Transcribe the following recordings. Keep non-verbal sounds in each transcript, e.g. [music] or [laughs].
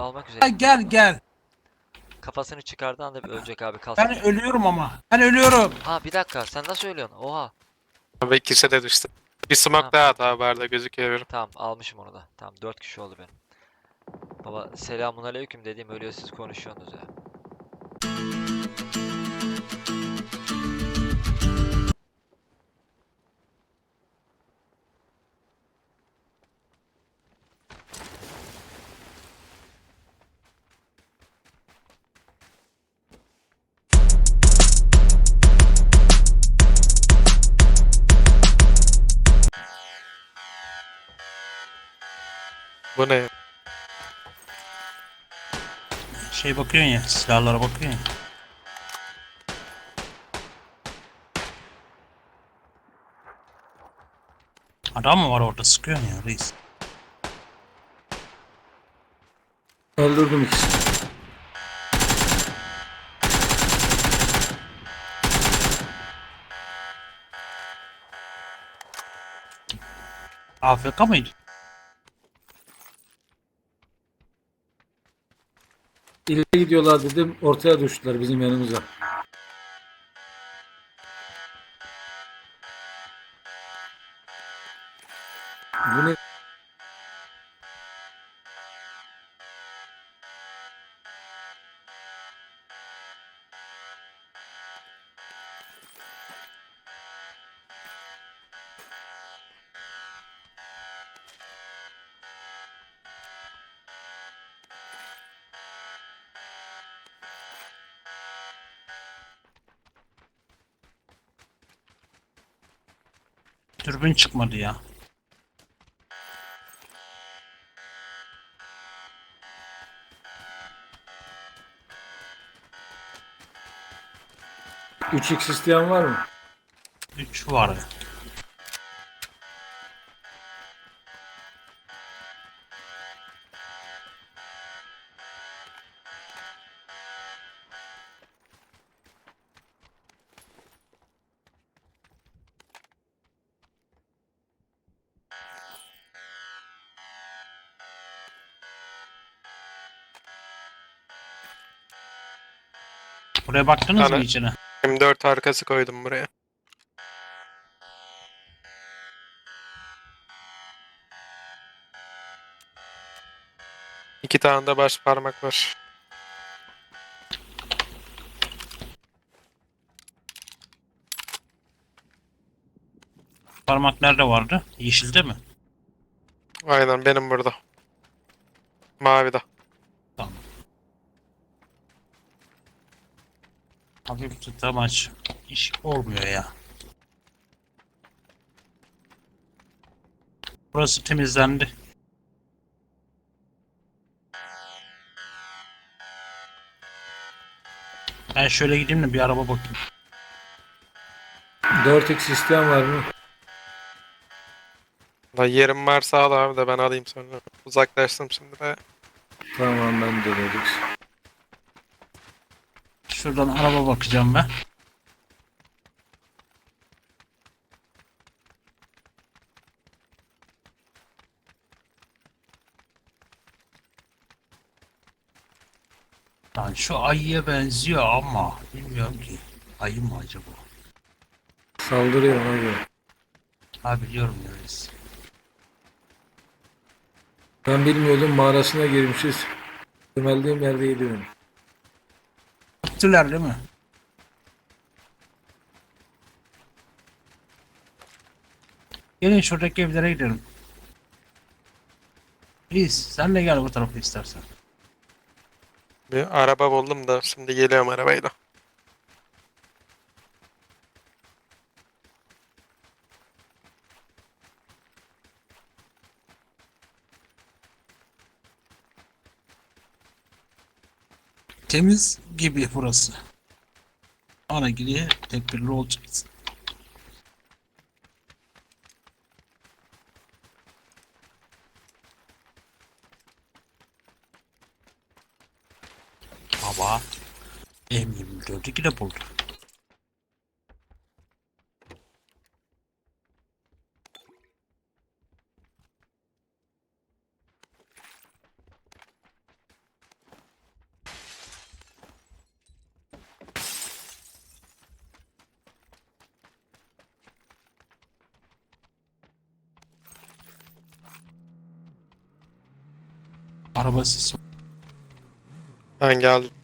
almak Ha, üzere. gel gel. Kafasını çıkardığı anda bir ölecek abi kalsın. Ben ölüyorum ama. Ben ölüyorum. Ha bir dakika sen nasıl ölüyorsun? Oha. Abi ikisi de düştü. Bir smoke Tamam. daha at abi arada gözüküyor. Tamam almışım onu da. Tamam 4 kişi oldu benim. Baba selamun aleyküm dediğim ölüyor siz konuşuyorsunuz ya. Bu ne? Şey bakıyorsun ya. Silahlara bakıyorsun ya. Adam mı var orada sıkıyorsun ya reis. Öldürdüm ikisini. AFK mıydı? İleri gidiyorlar dedim. Ortaya düştüler bizim yanımıza. Dürbün çıkmadı ya. Üç x isteyen var mı? 3 var. Buraya baktınız mı Ana- içine? M4 arkası koydum buraya. İki tane de baş parmak var. Parmak nerede vardı? Yeşilde mi? Aynen benim burada. Mavide. Tamam. Hafif tutamaç. İş olmuyor ya. Burası temizlendi. Ben şöyle gideyim de bir araba bakayım. 4x isteyen var mı? La yerim varsa al abi de ben alayım sonra. Uzaklaştım şimdi de. Tamam ben de dedik. Şuradan araba bakacağım ben. Lan şu ayıya benziyor ama bilmiyorum ki. Ayı mı acaba? Saldırıyor ona göre. Ha biliyorum neresi. Ben bilmiyordum mağarasına girmişiz. Temeldiğim yerde gidiyorum. Gittiler değil mi? Gelin şuradaki evlere gidelim. Biz sen de gel bu tarafa istersen. Bir araba buldum da şimdi geliyorum arabayla. Temiz gibi burası. Ana gidiyor tedbirli olacaksın. Ama M24'ü yine buldu. Araba sesi. Ben geldim.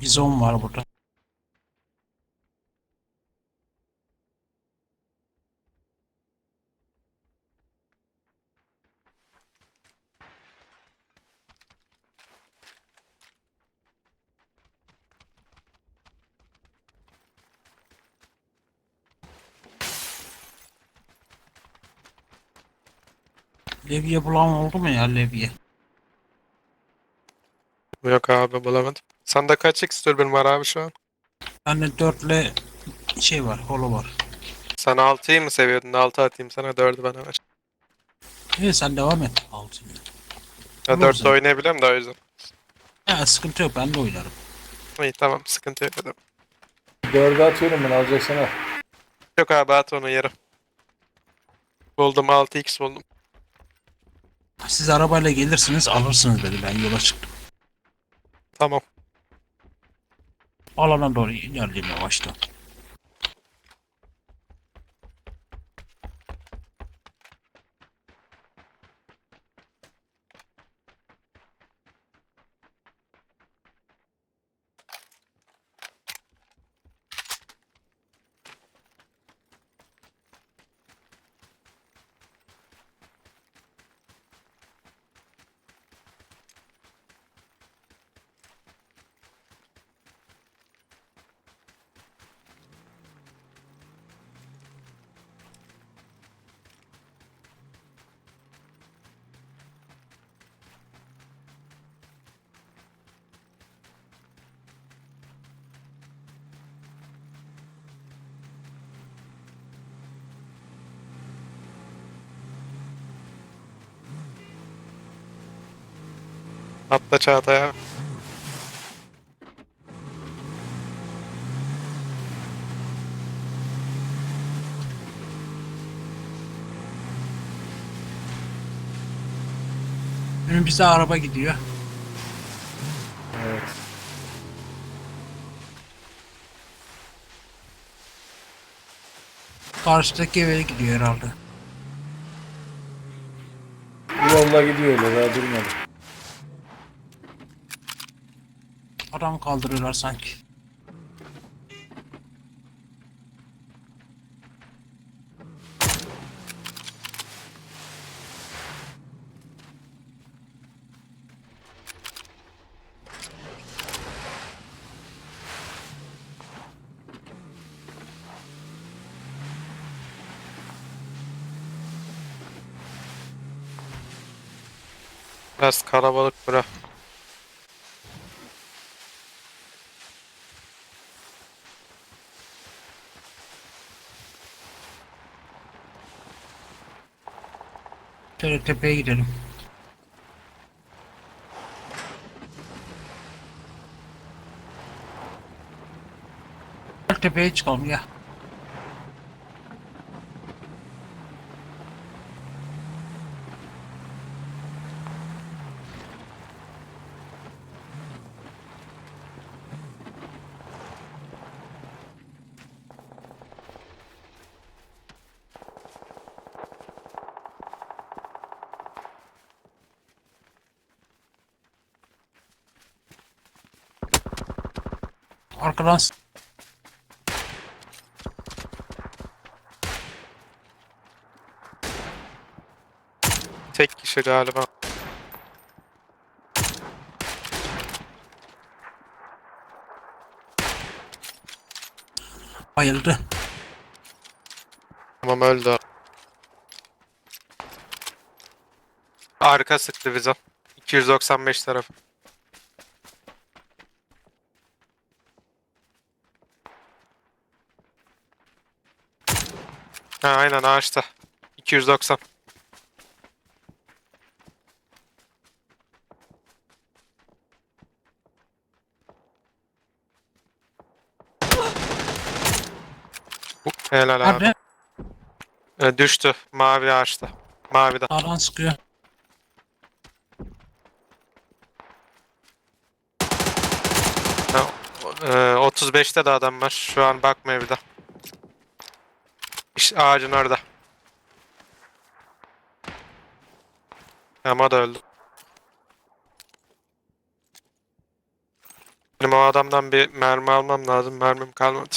Bizon var burada. Levye bulan oldu mu ya levye? Yok abi bulamadım. Sende kaç X dürbün var abi şu an? Bende dörtle şey var, holo var. Sen 6'yı mı seviyordun? 6 atayım sana 4'ü bana ver. İyi sen devam et. Altı. Ya Olur 4'te zaten. oynayabiliyorum da o yüzden. Ya sıkıntı yok ben de oynarım. İyi tamam sıkıntı yok. dedim. Dörde atıyorum ben alacaksan al. Yok abi at onu yere. Buldum 6x buldum. Siz arabayla gelirsiniz alırsınız dedi ben yola çıktım. Tamam. Alana doğru ilerleyeyim yavaştan. Atla Çağatay abi. Önümüzde araba gidiyor. Evet. Karşıdaki eve gidiyor herhalde. Bu yolla gidiyor öyle daha durmadı. Adam kaldırıyorlar sanki. Biraz kalabalık bura. Şöyle tepeye gidelim. Tepeye çıkalım ya. Arkadan Tek kişi galiba. bayıldı. Tamam öldü. Arka sıktı bize. 295 tarafı. Ha aynen ağaçta. 290. Helal abi. abi. E, ee, düştü mavi ağaçta. Maviden. Alan sıkıyor. E, e, 35'te de adam var. Şu an bakmıyor bir daha. İşte ağacın orada. Ama da öldü. Benim o adamdan bir mermi almam lazım. Mermim kalmadı.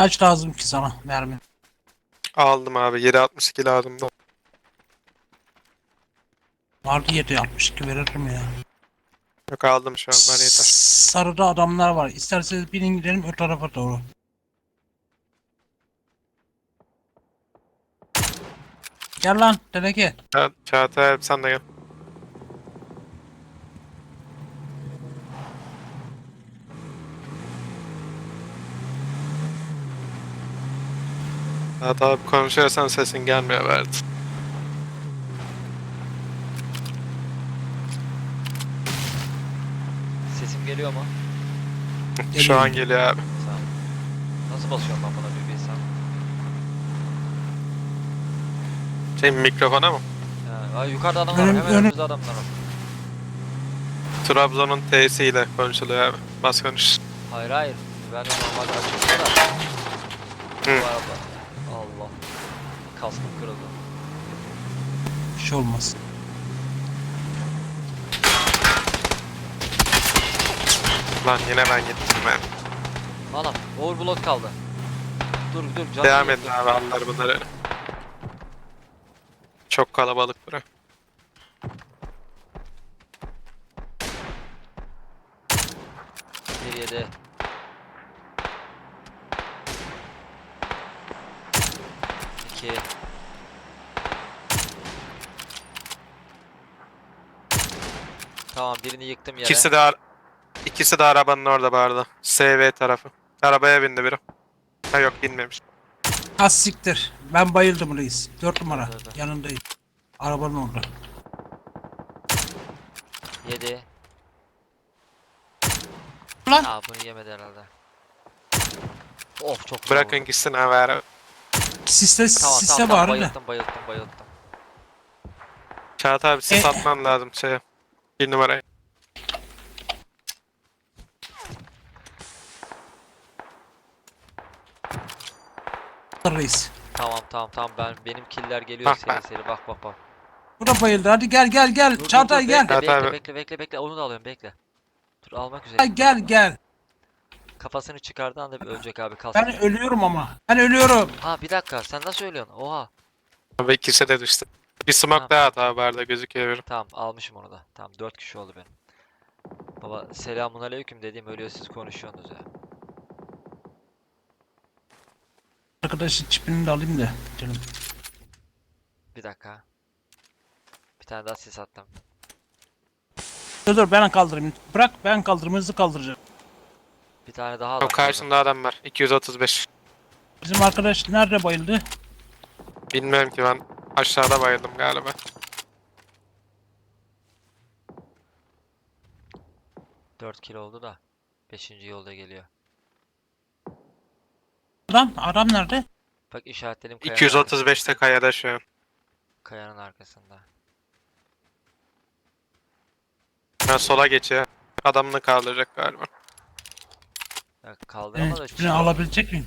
Kaç lazım ki sana mermi? Aldım abi. 7.62 lazım da. Vardı 762 veririm ya. Yok aldım şu anlar yeter. Sarıda adamlar var. İsterseniz binin gidelim o tarafa doğru. Gel lan teneke. Ha, Çağatay abi sen de gel. Çağatay abi konuşuyorsan sesin gelmiyor verdi. Sesim geliyor mu? Şu an geliyor abi. Sağ ol. Nasıl basıyorum ben buna bir bilsem. Şey mikrofona mı? Ha, ay, yukarıda adamlar var. Önüm- Hemen önüm- önümüzde adamlar var. Trabzon'un T'siyle konuşuluyor abi. Bas konuş. Hayır hayır. Ben de normalde açıyorum da. Bu Hı. arada. Kaskım kırıldı. Bir şey olmaz. Lan yine ben gittim ben. Anam overblock kaldı. Dur dur canım. Devam yok, edin dur. abi anlar bunları. Çok kalabalık bura. Bir İki. Tamam birini yıktım yere. İkisi de ar- ikisi de arabanın orada bağırdı. SV tarafı. Arabaya bindi biri. Ha yok binmemiş. Az siktir. Ben bayıldım reis. 4 numara. Dur, dur. Yanındayım. Arabanın orada. Yedi. Lan. Aa bunu yemedi herhalde. Of çok zor Bırakın vurdu. gitsin abi araba. Siste, Tamam siste tamam, tamam var da. bayılttım bayılttım bayılttım. Çağatay abi sis E- atman lazım şeye. Bir numaraya. Reis. Tamam tamam tamam ben benim killer geliyor Bak, seri bak. seri bak bak bak. Bu da bayıldı. Hadi gel gel gel. Dur, Çağatay dur, gel. Bekle, bekle, bekle bekle bekle onu da alıyorum bekle. Dur almak üzere. Gel gel gel. Kafasını çıkardığı anda bir ölecek abi kalsın. Ben ölüyorum ama. Ben ölüyorum. Ha bir dakika sen nasıl ölüyorsun? Oha. Abi ikisi de düştü. Bir smoke Tamam. daha at abi arada gözüküyor. Tamam almışım onu da. Tamam 4 kişi oldu benim. Baba selamun aleyküm dediğim ölüyor siz konuşuyorsunuz ya. Arkadaşın çipini de alayım da. Canım. Bir dakika. Bir tane daha sis attım. Dur dur ben kaldırayım. Bırak ben kaldırayım hızlı kaldıracağım. Bir tane daha adam. karşında adam var. 235. Bizim arkadaş nerede bayıldı? Bilmiyorum ki ben aşağıda bayıldım galiba. Dört kilo oldu da. Beşinci yolda geliyor. Adam, adam nerede? Bak işaretledim kayanın, 235'te kayada şu an. kayanın arkasında. Ha, sola geçiyor. Adamını kaldıracak galiba. Ya kaldırama da çi- alabilecek miyim?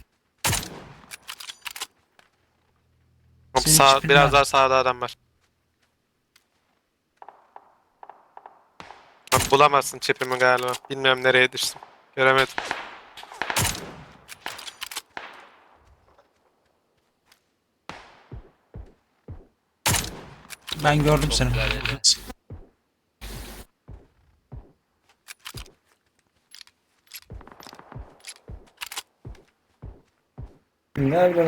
Senin sağ, biraz var. daha sağda adam var. Lan Bulamazsın çipimi galiba. Bilmiyorum nereye düştüm. Göremedim. Ben gördüm Çok seni. Nereden.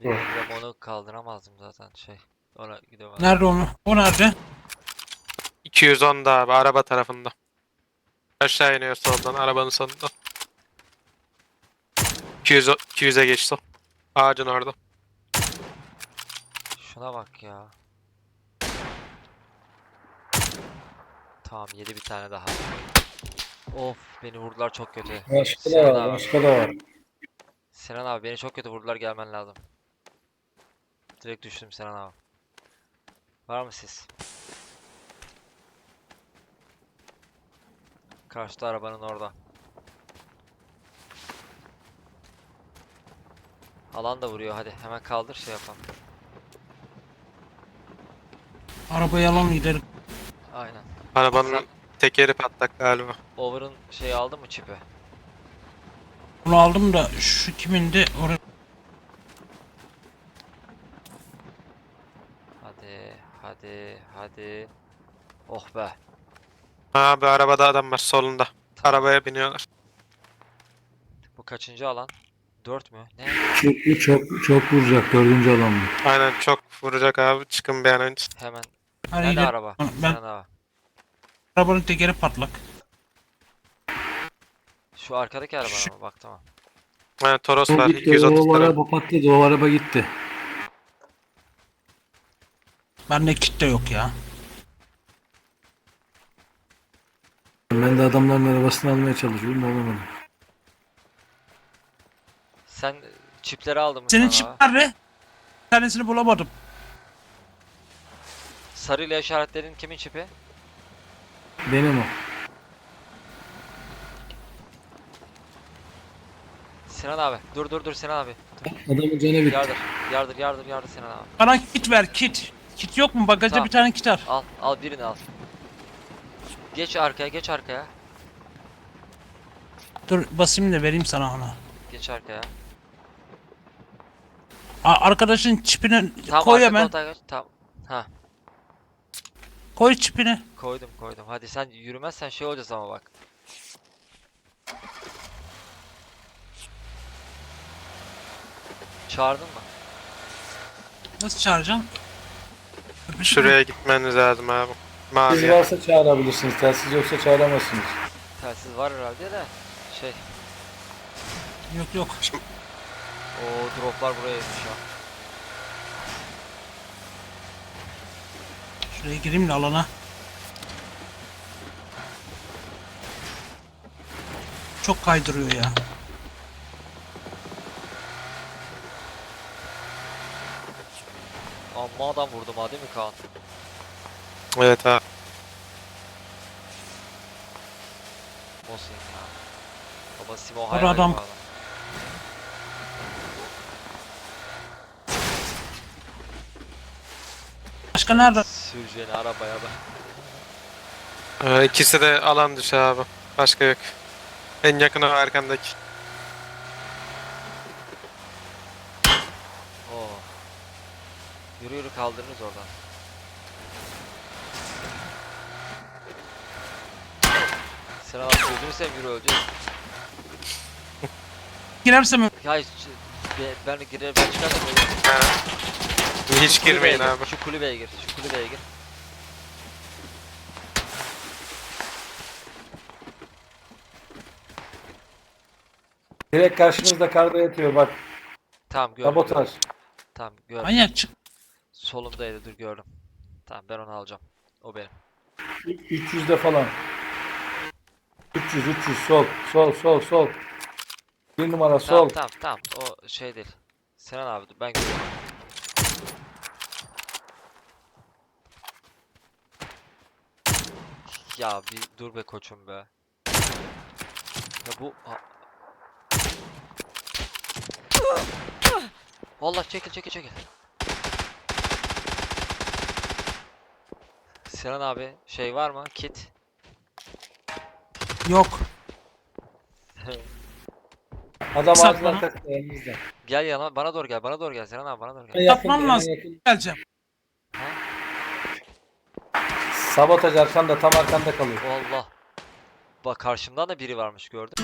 Bir Yok. de onu kaldıramazdım zaten şey. Ona gidiyorum. Nerede onu? O nerede? 210'da abi araba tarafında. Aşağı iniyor soldan arabanın sonunda. 200 200'e geçti. Ağacın orada. Şuna bak ya. Tamam yedi bir tane daha. Of beni vurdular çok kötü. Başka da Sinan var, abi. başka da var. Sinan abi beni çok kötü vurdular gelmen lazım. Direkt düştüm Sinan abi. Var mı siz? Karşıda arabanın orada. Alan da vuruyor hadi hemen kaldır şey yapalım. Arabayı alalım gidelim. Aynen. Arabanın Sen- tekeri patlak galiba. Over'ın şeyi aldı mı çipi? Bunu aldım da şu kimindi? Oraya Hadi hadi hadi. Oh be. Abi arabada adam var solunda. Arabaya biniyorlar. Bu kaçıncı alan? 4 mü? Ne? Çok, çok, çok vuracak dördüncü alan bu. Aynen çok vuracak abi. Çıkın bir an önce. Hemen. Nerede gidelim. araba? Ben abi. arabanın tekeri patlak. Şu arkadaki araba mı? Bak tamam. Aynen Toros O var. gitti, 230 o lira. araba patladı, o araba gitti. Bende kit de yok ya. Ben de adamların arabasını almaya çalışıyorum, alamadım. Sen çipleri aldın mı Senin Sinan çip abi? nerede? Bir tanesini bulamadım. Sarıyla işaretlerin kimin çipi? Benim o. Sinan abi. Dur dur dur Sinan abi. Adamın canı bitti. Yardır. Yardır yardır yardır Sinan abi. Bana kit ver kit. Kit yok mu? Bagajda Tamam. bir tane kit var. Al al birini al. Geç arkaya geç arkaya. Dur basayım da vereyim sana onu. Geç arkaya. A- arkadaşın çipini Tamam koy arka hemen. koltuğa geç. Tamam. Ha Koy çipini. koydum koydum. Hadi sen yürümezsen şey olacağız ama bak. Çağırdın mı? Nasıl çağıracağım? Şuraya gitmeniz lazım abi. Siz Mavi. varsa çağırabilirsiniz, telsiz yoksa çağıramazsınız. Telsiz var herhalde de. Şey. Yok yok. O droplar buraya inmiş ya. Şuraya gireyim de alana. Çok kaydırıyor ya. Amma adam vurdum ha değil mi Kaan? Evet abi. Olsun ya. Baba Simo Orada hayal adam- adam. Başka nerede? Süreceğini arabaya bak. Ee, ikisi de alan dışı abi. Başka yok. En yakını arkandaki. Oo. Yürü yürü kaldırırız oradan. Sen abi gözünü seveyim yürü öleceğiz. [laughs] Girersem ö- Ya hiç, be- ben girer ben çıkarsam ölürüm. Ha. Hiç girmeyin gir, abi. Şu kulübeye gir. Şu kulübeye gir. Direkt karşınızda karda yatıyor bak. Tamam gördüm. Sabotaj. Tamam gördüm. manyak çık. Solumdaydı dur gördüm. Tamam ben onu alacağım. O benim. 300'de falan. 300, 300 sol, sol, sol, sol. Bir numara sol. tamam tamam o şey değil. Sinan abi ben görüyorum. Ya bir dur be koçum be. Ya bu Vallahi çekil çekil çekil. Sinan abi şey var mı? Kit. Yok. [laughs] Adam Sat ağzının bana. Gel yana bana doğru gel bana doğru gel Sinan abi bana doğru gel. Yapmam lazım. yakın. Geleceğim. Sabotaj arkanda, tam arkanda kalıyor. Allah. Bak karşımdan da biri varmış gördün.